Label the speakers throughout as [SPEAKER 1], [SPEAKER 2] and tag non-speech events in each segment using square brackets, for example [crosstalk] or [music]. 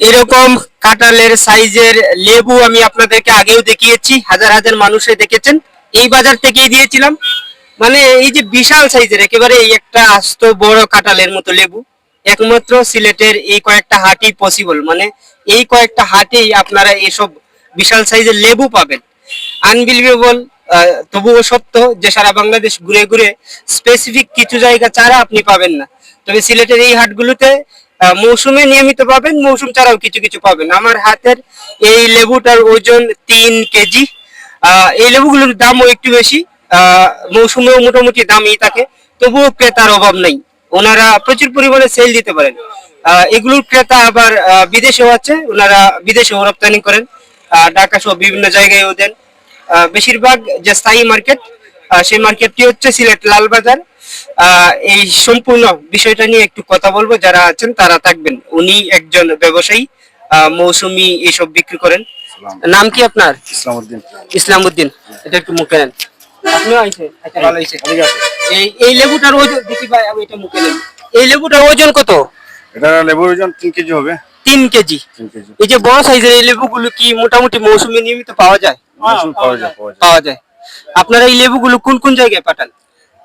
[SPEAKER 1] এরকম কাঁঠালের সাইজের লেবু আমি আপনাদেরকে আগেও দেখিয়েছি, হাজার হাজার মানুষে দেখেছেন। এই বাজার থেকেই দিয়েছিলাম। মানে এই যে বিশাল সাইজের, একেবারে এই একটা আস্ত বড় কাঁঠালের মতো লেবু, একমাত্র সিলেটের এই কয়েকটা হাটই পসিবল মানে এই কয়েকটা হাটেই আপনারা এসব বিশাল সাইজের লেবু পাবেন। আনবিলিভেবল তবুও সত্য যে সারা বাংলাদেশ ঘুরে ঘুরে স্পেসিফিক কিছু জায়গা ছাড়া আপনি পাবেন না। তবে সিলেটের এই হাটগুলোতে মৌসুমে নিয়মিত পাবেন, মৌসুম ছাড়াও কিছু কিছু পাবেন। আমার হাতের এই লেবুটার ওজন তিন কেজি। এই লেবুগুলোর দামও একটু বেশি মৌসুমেও মোটামুটি দামই থাকে, তবুও ক্রেতার অভাব নেই। ওনারা প্রচুর পরিমাণে সেল দিতে পারেন। এগুলোর ক্রেতা আবার বিদেশেও আছে, ওনারা বিদেশেও রপ্তানি করেন। ঢাকা সহ বিভিন্ন জায়গায়ও দেন। বেশিরভাগ যে স্থায়ী মার্কেট সেই মার্কেটটি হচ্ছে সিলেট লালবাজার। এই সম্পূর্ণ বিষয়টা নিয়ে একটু কথা বলব। যারা আছেন তারা থাকবেন। উনি একজন ব্যবসায়ী আহ, মৌসুমি এসব বিক্রি করেন। নাম কি আপনার?
[SPEAKER 2] ইসলামউদ্দিন।
[SPEAKER 1] ইসলাম উদ্দিন এটা একটু মুখে নেন। আপনিও আইছে আচ্ছা ভালো হয়েছে এই এই লেবুটার ওজন দেখি ভাই আমি এটা মুখে নেন এই লেবুটার ওজন কত?
[SPEAKER 2] এটা লেবুর ওজন তিন কেজি হবে।
[SPEAKER 1] তিন কেজি।
[SPEAKER 2] কেজি।
[SPEAKER 1] এই যে বড় সাইজের এই লেবুগুলো কি মোটামুটি মৌসুমে নিয়মিত পাওয়া যায়?
[SPEAKER 2] পাওয়া যায়। পাওয়া যায়।
[SPEAKER 1] আপনারা এই লেবুগুলো কোন কোন জায়গায় পাঠান?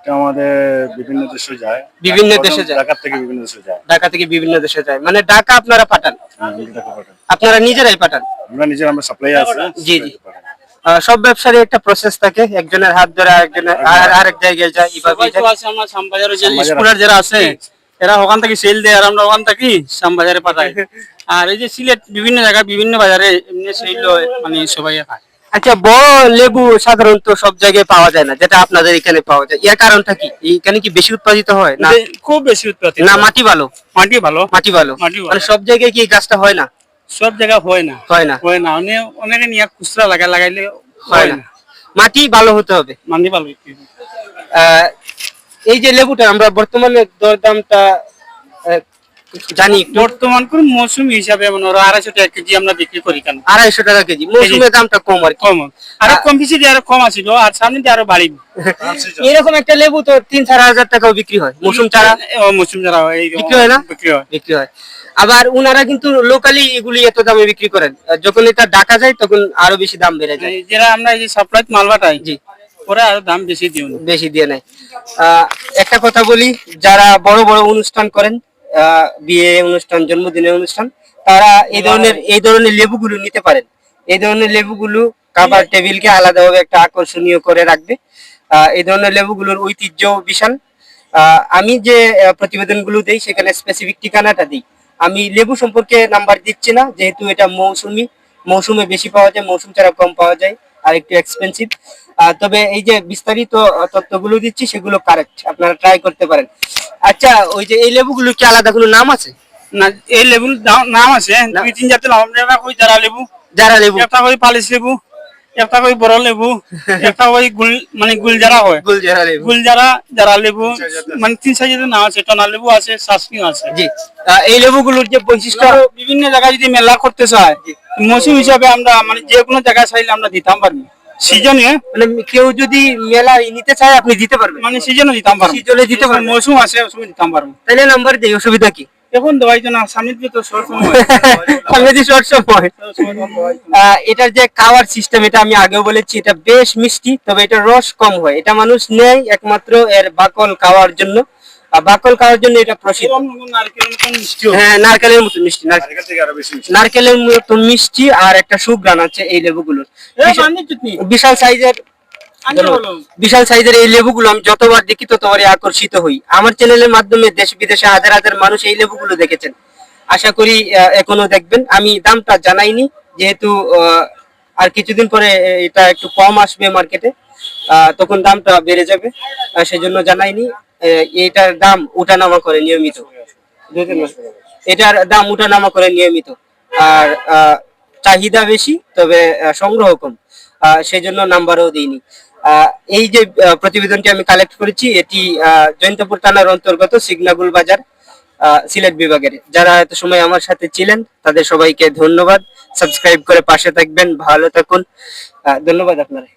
[SPEAKER 2] এটা আমাদের বিভিন্ন দেশে যায়।
[SPEAKER 1] বিভিন্ন দেশে যায়।
[SPEAKER 2] ঢাকা থেকে বিভিন্ন দেশে যায়।
[SPEAKER 1] ঢাকা থেকে বিভিন্ন দেশে যায়। মানে ঢাকা আপনারা পাঠান?
[SPEAKER 2] হ্যাঁ, আমরা ঢাকা পাঠাই।
[SPEAKER 1] আপনারা নিজেরাই পাঠান?
[SPEAKER 2] আমরা নিজের আমরা সাপ্লাই আছে।
[SPEAKER 1] জি, জি। সব ব্যবসারই একটা প্রসেস থাকে। একজনের হাত ধরে আরেকজনের আর আরেক জায়গায় যায় এইভাবেই
[SPEAKER 3] আছে আমরা শ্যামবাজারে যে স্কুলার যারা আছে এরা ওখান থেকে সেল দেয় আর আমরা ওখান থেকে শ্যামবাজারে পাঠাই। [laughs] আর এই যে সিলেট বিভিন্ন জায়গায় বিভিন্ন বাজারে এমনি সেল হয়। মানে সবাই খায়
[SPEAKER 1] আচ্ছা বড় লেবু সাধারণত সব জায়গায় পাওয়া যায় না যেটা আপনাদের এখানে পাওয়া যায়। এর কারণটা কি? এখানে কি বেশি উৎপাদিত হয় না?
[SPEAKER 3] খুব বেশি উৎপাদন
[SPEAKER 1] না মাটি ভালো?
[SPEAKER 3] মাটি ভালো।
[SPEAKER 1] মাটি ভালো। মানে সব জায়গায় কি গাছটা হয় না?
[SPEAKER 3] সব জায়গা হয় না।
[SPEAKER 1] হয় না।
[SPEAKER 3] হয় না। অনেক অনেকে নিয়ে খুচরা লাগা লাগাইলে
[SPEAKER 1] হয় না। মাটি ভালো হতে হবে।
[SPEAKER 3] মাটি ভালো
[SPEAKER 1] এই যে লেবুটা আমরা বর্তমানে দরদামটা জানি।
[SPEAKER 3] বর্তমান কোন মৌসুম হিসাবে হয় আড়াইশো টাকা কেজি আমরা বিক্রি করি কেন?
[SPEAKER 1] আড়াইশো টাকা কেজি। মৌসুমের দামটা কম আর
[SPEAKER 3] কম। আরও কম বেশি দিয়ে আরও কম আর সামনে দিয়ে আরও বাড়িব।
[SPEAKER 1] এরকম একটা লেবু তো তিন চার হাজার টাকাও বিক্রি হয়। মৌসুম ছাড়া?
[SPEAKER 3] মৌসুম
[SPEAKER 1] বিক্রি হয় না?
[SPEAKER 3] বিক্রি হয়।
[SPEAKER 1] বিক্রি হয়। আবার উনারা কিন্তু লোকালি এগুলি এত দামে বিক্রি করেন। যখন এটা ঢাকা যায় তখন আরও বেশি দাম বেড়ে যায়।
[SPEAKER 3] যারা আমরা এই যে সাপ্লাই মাল পাঠাই
[SPEAKER 1] জি।
[SPEAKER 3] ওরা আরও দাম বেশি দিও না।
[SPEAKER 1] বেশি দিয়ে নেয়। আহ, একটা কথা বলি যারা বড় বড় অনুষ্ঠান করেন বিয়ে অনুষ্ঠান জন্মদিনের অনুষ্ঠান তারা এই ধরনের এই ধরনের লেবুগুলো নিতে পারেন। এই ধরনের লেবুগুলো খাবার টেবিলকে আলাদাভাবে একটা আকর্ষণীয় করে রাখবে। আহ, এই ধরনের লেবুগুলোর ঐতিহ্য বিশাল। আহ, আমি যে প্রতিবেদনগুলো দিই সেখানে স্পেসিফিক ঠিকানাটা দিই। আমি লেবু সম্পর্কে নাম্বার দিচ্ছি না যেহেতু এটা মৌসুমি। মৌসুমে বেশি পাওয়া যায় মৌসুম ছাড়া কম পাওয়া যায়। আর একটু এক্সপেন্সিভ তবে এই যে বিস্তারিত তথ্যগুলো দিচ্ছি সেগুলো কারেক্ট আপনারা ট্রাই করতে পারেন। আচ্ছা ওই যে এই লেবুগুলো কি আলাদা কোনো নাম আছে?
[SPEAKER 3] না এই লেবুর নাম আছে। দুই তিন জাতের নাম। আমরা কই যারা লেবু।
[SPEAKER 1] যারা লেবু।
[SPEAKER 3] একটা কই পালিশ লেবু একটা কই বড় লেবু [laughs] একটা কই গুল মানে গুলজারা হয়।
[SPEAKER 1] গুল যারা লেবু।
[SPEAKER 3] গুলজারা যারা লেবু মানে তিন সাইজের নাম আছে। টনা লেবু আছে শাসকিও আছে।
[SPEAKER 1] জি। এই লেবুগুলোর যে বৈশিষ্ট্য
[SPEAKER 3] বিভিন্ন জায়গায় যদি মেলা করতে চায় মৌসুম হিসাবে আমরা মানে যে কোনো জায়গায় চাইলে আমরা দিতাম পারব। সিজনে?
[SPEAKER 1] মানে কেউ যদি মেলা নিতে চায় আপনি দিতে পারবেন।
[SPEAKER 3] মানে সিজনে দিতাম পারব।
[SPEAKER 1] সিজনে দিতে।
[SPEAKER 3] মৌসুম আছে ওই সময় দিতাম পারব।
[SPEAKER 1] তাহলে নাম্বার দিই অসুবিধা কি?
[SPEAKER 3] এখন দেওয়াই না সামনে তো সময়
[SPEAKER 1] শর্ট [laughs] সময় এটার যে খাওয়ার সিস্টেম এটা আমি আগেও বলেছি এটা বেশ মিষ্টি তবে এটা রস কম হয়। এটা মানুষ নেয় একমাত্র এর বাকল খাওয়ার জন্য। বাকল খাওয়ার জন্য এটা প্রসিদ্ধ।
[SPEAKER 3] নারকেলের
[SPEAKER 1] হ্যাঁ নারকেলের মতো মিষ্টি। নারকেলের মতো মিষ্টি আর একটা সুগ্রান আছে এই লেবুগুলোর বিশাল- সাইজের বিশাল সাইজের এই লেবুগুলো আমি যতবার দেখি ততবারই আকর্ষিত হই। আমার চ্যানেলের মাধ্যমে দেশ বিদেশে হাজার হাজার মানুষ এই লেবুগুলো দেখেছেন। আশা করি এখনও দেখবেন। আমি দামটা জানাইনি যেহেতু আর কিছুদিন পরে এটা একটু কম আসবে মার্কেটে তখন দামটা বেড়ে যাবে। সেজন্য জানাইনি। এটার দাম উঠানামা করে নিয়মিত। এটার দাম উঠানামা করে নিয়মিত। আর চাহিদা বেশি তবে সংগ্রহ কম। আহ, সেজন্য নাম্বারও দিইনি। এই যে প্রতিবেদনটি আমি কালেক্ট করেছি এটি জয়ন্তপুর থানার অন্তর্গত সিগনাগুল বাজার সিলেট বিভাগের। যারা এত সময় আমার সাথে ছিলেন তাদের সবাইকে ধন্যবাদ। সাবস্ক্রাইব করে পাশে থাকবেন ভালো থাকুন। ধন্যবাদ আপনারা।